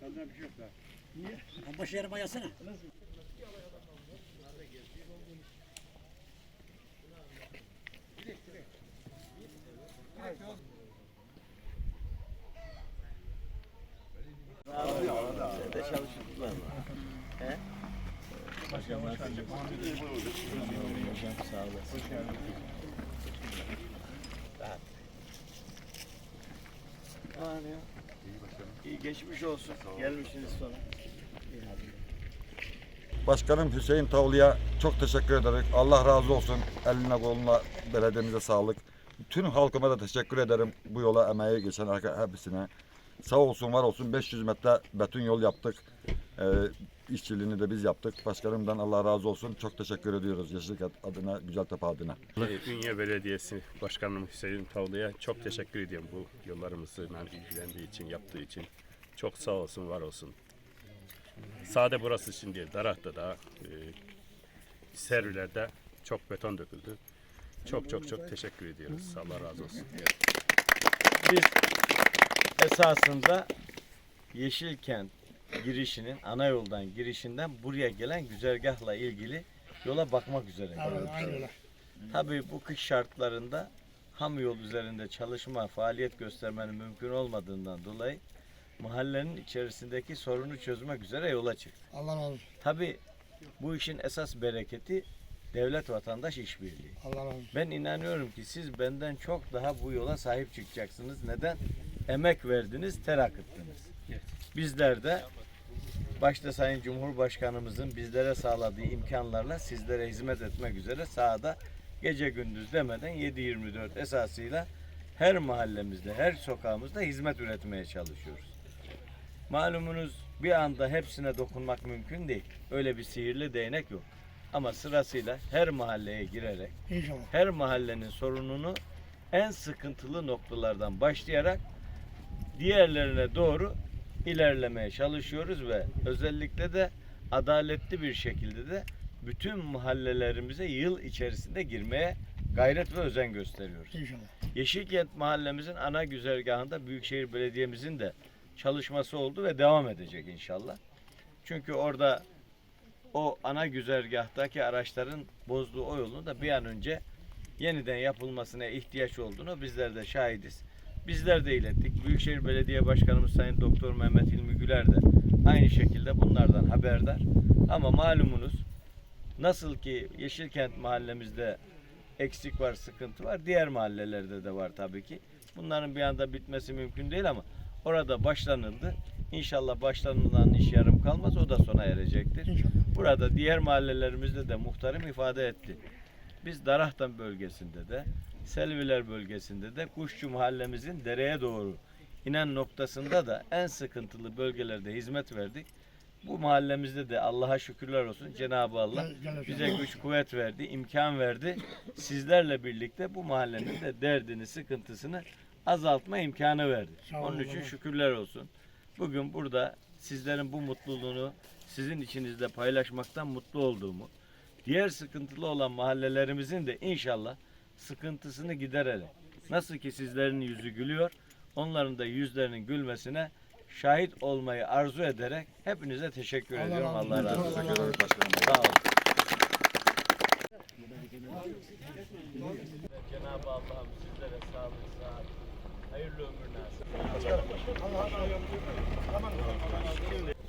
Senden bir şey yok daha. Başı yarıma yazsana. İyi geçmiş olsun. Gelmişsiniz sonra. Başkanım Hüseyin Tavlı'ya çok teşekkür ederim. Allah razı olsun. Eline koluna belediyemize sağlık. Tüm halkıma da teşekkür ederim bu yola emeği geçen hepsine. Sağ olsun var olsun 500 metre beton yol yaptık. Ee, işçiliğini de biz yaptık. Başkanımdan Allah razı olsun. Çok teşekkür ediyoruz Yeşilkent adına, Güzeltepe adına. Ee, Ünye Belediyesi Başkanım Hüseyin Tavlı'ya çok teşekkür ediyorum bu yollarımızla ilgilendiği için, yaptığı için. Çok sağ olsun, var olsun. Sade burası için değil, Darak'ta da, e, Servilerde çok beton döküldü. Çok çok çok teşekkür ediyoruz. Allah razı olsun. Biz esasında Yeşilkent girişinin, ana yoldan girişinden buraya gelen güzergahla ilgili yola bakmak üzere. geldik. Tabii bu kış şartlarında ham yol üzerinde çalışma, faaliyet göstermenin mümkün olmadığından dolayı mahallenin içerisindeki sorunu çözmek üzere yola çıktık. Allah razı olsun. Tabii bu işin esas bereketi devlet vatandaş işbirliği. Allah razı olsun. Ben inanıyorum ki siz benden çok daha bu yola sahip çıkacaksınız. Neden? Emek verdiniz, ter akıttınız. Bizler de başta Sayın Cumhurbaşkanımızın bizlere sağladığı imkanlarla sizlere hizmet etmek üzere sahada gece gündüz demeden 7-24 esasıyla her mahallemizde, her sokağımızda hizmet üretmeye çalışıyoruz. Malumunuz bir anda hepsine dokunmak mümkün değil. Öyle bir sihirli değnek yok. Ama sırasıyla her mahalleye girerek her mahallenin sorununu en sıkıntılı noktalardan başlayarak diğerlerine doğru ilerlemeye çalışıyoruz ve özellikle de adaletli bir şekilde de bütün mahallelerimize yıl içerisinde girmeye gayret ve özen gösteriyoruz. İnşallah. Yeşilkent mahallemizin ana güzergahında Büyükşehir Belediye'mizin de çalışması oldu ve devam edecek inşallah. Çünkü orada o ana güzergahtaki araçların bozduğu o yolun da bir an önce yeniden yapılmasına ihtiyaç olduğunu bizler de şahidiz. Bizler de ilettik. Büyükşehir Belediye Başkanımız Sayın Doktor Mehmet İlmi Güler de aynı şekilde bunlardan haberdar. Ama malumunuz nasıl ki Yeşilkent mahallemizde eksik var, sıkıntı var. Diğer mahallelerde de var tabii ki. Bunların bir anda bitmesi mümkün değil ama orada başlanıldı. İnşallah başlanılan iş yarım kalmaz. O da sona erecektir. İnşallah. Burada diğer mahallelerimizde de muhtarım ifade etti. Biz Darahtan bölgesinde de, Selviler bölgesinde de Kuşçu mahallemizin dereye doğru inen noktasında da en sıkıntılı bölgelerde hizmet verdik. Bu mahallemizde de Allah'a şükürler olsun Cenab-ı Allah bize güç kuvvet verdi, imkan verdi. Sizlerle birlikte bu mahallenin de derdini, sıkıntısını azaltma imkanı verdi. Onun için şükürler olsun. Bugün burada sizlerin bu mutluluğunu sizin içinizde paylaşmaktan mutlu olduğumu, diğer sıkıntılı olan mahallelerimizin de inşallah sıkıntısını gidererek, nasıl ki sizlerin yüzü gülüyor, onların da yüzlerinin gülmesine şahit olmayı arzu ederek hepinize teşekkür Allah ediyorum. Allah razı olsun. Teşekkür ederiz başkanım. Sağ olun. Cenab-ı Allah'ım sizlere sağlık, sıhhat, hayırlı ömür nasip.